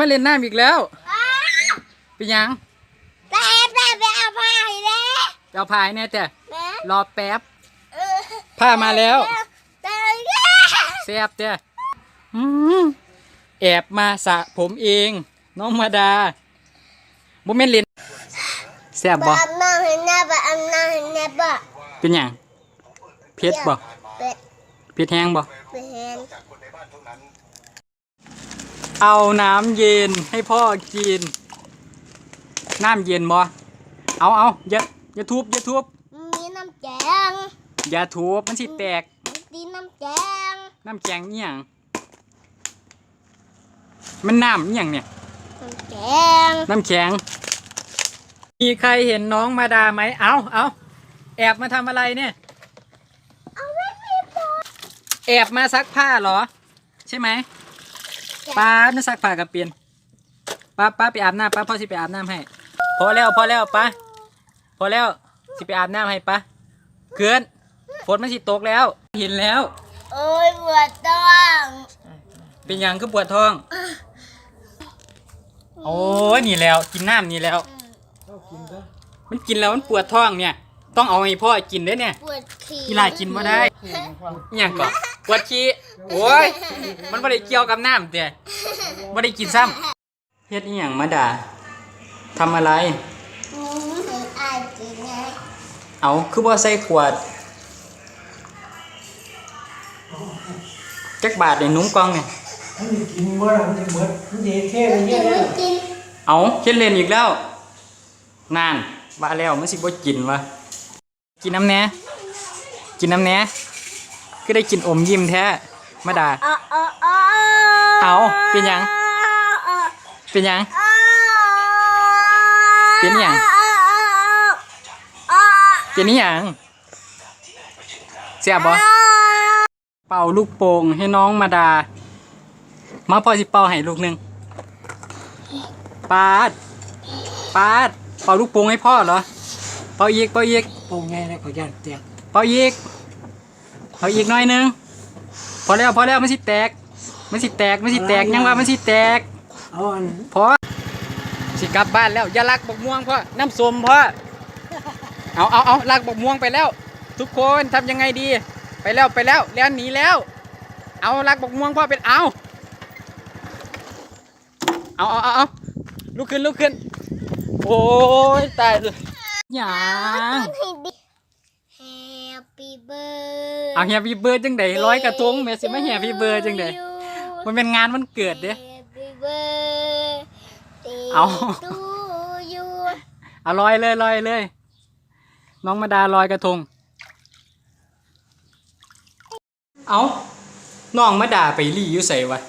มาเล่นน้ำอีกแล้ว เป็นหยังแต่แต่ไปเอาผ้าให้แม่เอาพายแน่แต่แม่รอแป๊บ เออผ้ามาแล้วแต่แซ่บเจ้อืมแอบมาสระผมเอง น้องมาดาบ่แม่นเล่นแซ่บไปบ่ อาบน้ำให้แม่ไปอาบน้ำให้แม่บ่เป็นหยังเผ็ดบ่เป็ดเผ็ดแห้งบ่เป็ดเห็น เอาน้ำเย็นให้พ่อกิน น้ำเย็นบ่เอาเอาอย่าอย่าทุบอย่าทุบมีน้ำแกงอย่าทุบมันสิแตกมีน้ำแกงน้ำแกงนี่ยังมันน้ำนี่ยังเนี่ยน้ำแกงน้ำแข็งมีใครเห็นน้องมาดาไหมเอาเอาแอบมาทำอะไรเนี่ยแอบมาซักผ้าเหรอ ใช่ไหม ป้าน่าซักผ้ากับเปลี่ยนป้าป้าไปอาบน้ำป้าพ่อสิไปอาบน้ำให้ พอแล้วพอแล้วป้าพอแล้วสิไปอาบน้ำให้ป้าเกินฝนมันสิตกแล้ว เห็นแล้ว โอ้ยปวดท้อง เป็นหยังก็ปวดท้อง โอ้ยนี่แล้ว กินน้ำนี่แล้วมันกินแล้วมันปวดท้องเนี่ย ต้องเอาให้พ่อกินเด้อเนี่ยปวดขี้กีฬากินมาได้อหย่างก่อนปวดขี้โอ้ยมันไม่ได้เกี่ยวกับน้ำเด้ไม่ได้กินซ้ำเฮ็ดอีหยังมาด่าทำอะไรอืมเห็นอายกินไงเอาคือว่าใส่ขวดจักบาทในนุ่มกล่องเนี่ยมันจะกินว่ามันจะเหมือนมันจะเท่ไปเยกิอะนเลไม่ยกินเอาเฮ็ดเล่นอีกแล้วนานว่าแล้วมันสิบ่กินวะ กินน้ำแหน่กินน้ำแหน่ก็ได้กินอมยิ้มแท้มาดาเอาเป็นหยัง เป็นหยัง เป็นหยังเป็นนี่ยังเสียบบ่เป่าลูกโป่งให้น้องมาดา มาพอสิเป่าให้ลูกหนึ่งปาดปาดเป่าลูกโป่งให้พ่อเหรอ เป่าอีก เป่าอีก โป่งไงนะขอยันแตกเป่าอีกเป่าอีกหน่อยหนึงพอแล้วพอแล้วมันสิแตก มันสิแตกมันสิแตกยังว่ามันสิแตกเอาอันพอสิกลับบ้านแล้วอย่าลักบกม่วงพ่อน้ำส้มพ่อเอาเอาเอาลักบกม่วงไปแล้ว ทุกคนทำยังไงดี ไปแล้วไปแล้วแล้วหนีแล้ว เอาลักบกม่วงพ่อเป็นเอาเอาเอาเอาเอาลุกขึ้นลุกขึ้น โอ้ยตายเลย หยัง Happy birthday เอาเฮียพี่เบิร์ดจังไดร้อยกระทงแม่สิมาเฮียพี่เบิร์ดจังไดมันเป็นงานวันเกิดเด้ Happy birthday เอา to you เอาลอยเลยลอยเลย น้องมาดาลอยกระทง เอาน้องมาดาไปรีอยู่ใส่วะ